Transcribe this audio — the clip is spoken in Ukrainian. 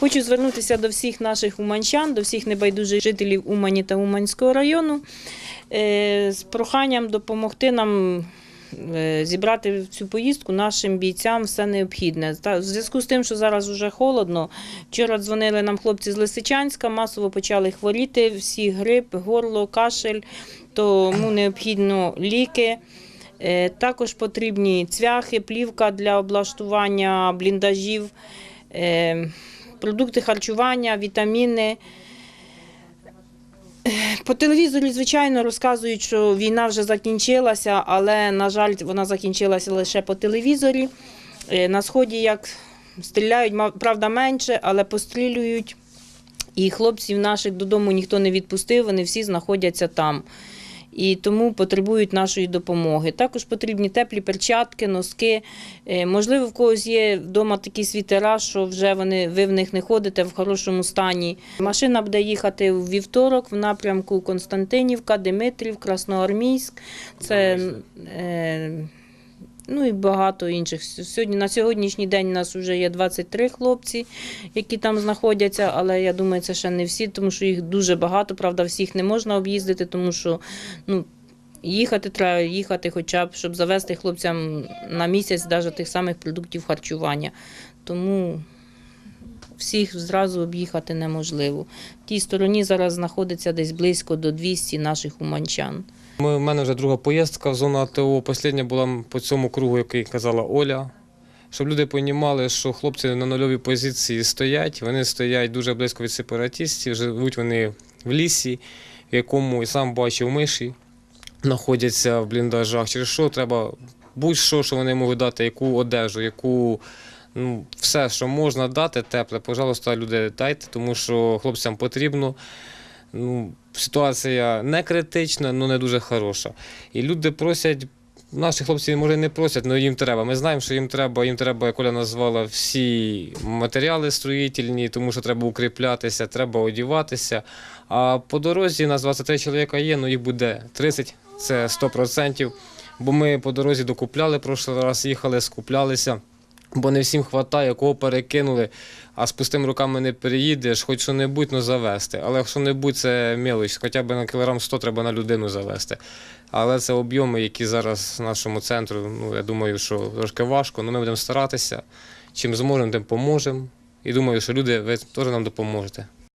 Хочу звернутися до всіх наших уманчан, до всіх небайдужих жителів Умані та Уманського району е, з проханням допомогти нам е, зібрати в цю поїздку нашим бійцям все необхідне. Та в зв'язку з тим, що зараз вже холодно. Вчора дзвонили нам хлопці з Лисичанська, масово почали хворіти, всі грип, горло, кашель, тому необхідно ліки. Е, Також потрібні цвяхи, плівка для облаштування бліндажів, продукти харчування, вітаміни. По телевізорі, звичайно, розказують, що війна вже закінчилася, але, на жаль, вона закінчилася лише по телевізорі. Е, На сході як стріляють, правда, менше, але пострілюють. І хлопців наших додому ніхто не відпустив, вони всі знаходяться там. І тому потребують нашої допомоги. Також потрібні теплі перчатки, носки. Е, Можливо, в когось є вдома такі світера, що вже вони, ви в них не ходите в хорошому стані. Машина буде їхати в вівторок в напрямку Константинівка, Димитрів, Красноармійськ. Це е, ну і багато інших. Сьогодні, на сьогоднішній день у нас вже є 23 хлопці, які там знаходяться, але я думаю, це ще не всі, тому що їх дуже багато. Правда, всіх не можна об'їздити, тому що ну, їхати треба їхати, хоча б, щоб завести хлопцям на місяць навіть тих самих продуктів харчування. Тому всіх зразу об'їхати неможливо. В тій стороні зараз знаходиться десь близько до 200 наших уманчан. Ми, у мене вже друга поїздка в зону АТО. Остання була по цьому кругу, який казала Оля. Щоб люди розуміли, що хлопці на нульовій позиції стоять, вони стоять дуже близько від сепаратистів, живуть вони в лісі, в якому і сам бачив миші, знаходяться в бліндажах. Через що треба будь-що, що вони можуть дати, яку одежу, яку ну, все, що можна дати, тепле, пожалуйста, люди дайте, тому що хлопцям потрібно. Ну, ситуація не критична, але не дуже хороша. І люди просять, наші хлопці, може, не просять, але їм треба. Ми знаємо, що їм треба, їм треба, як Оля назвала, всі матеріали строїтельні, тому що треба укріплятися, треба одіватися. А по дорозі у нас 23 чоловіка є, але їх буде 30, це 100%. Бо ми по дорозі докупляли, прошлий раз їхали, скуплялися. Бо не всім вистачає, кого перекинули, а з пустими руками не переїдеш, хоч що-небудь ну, завести. Але що-небудь це мілоч, хоча б на кілограм 100 треба на людину завести. Але це об'єми, які зараз в нашому центру, ну я думаю, що трошки важко, але ми будемо старатися. Чим зможемо, тим поможемо. І думаю, що люди, ви теж нам допоможете.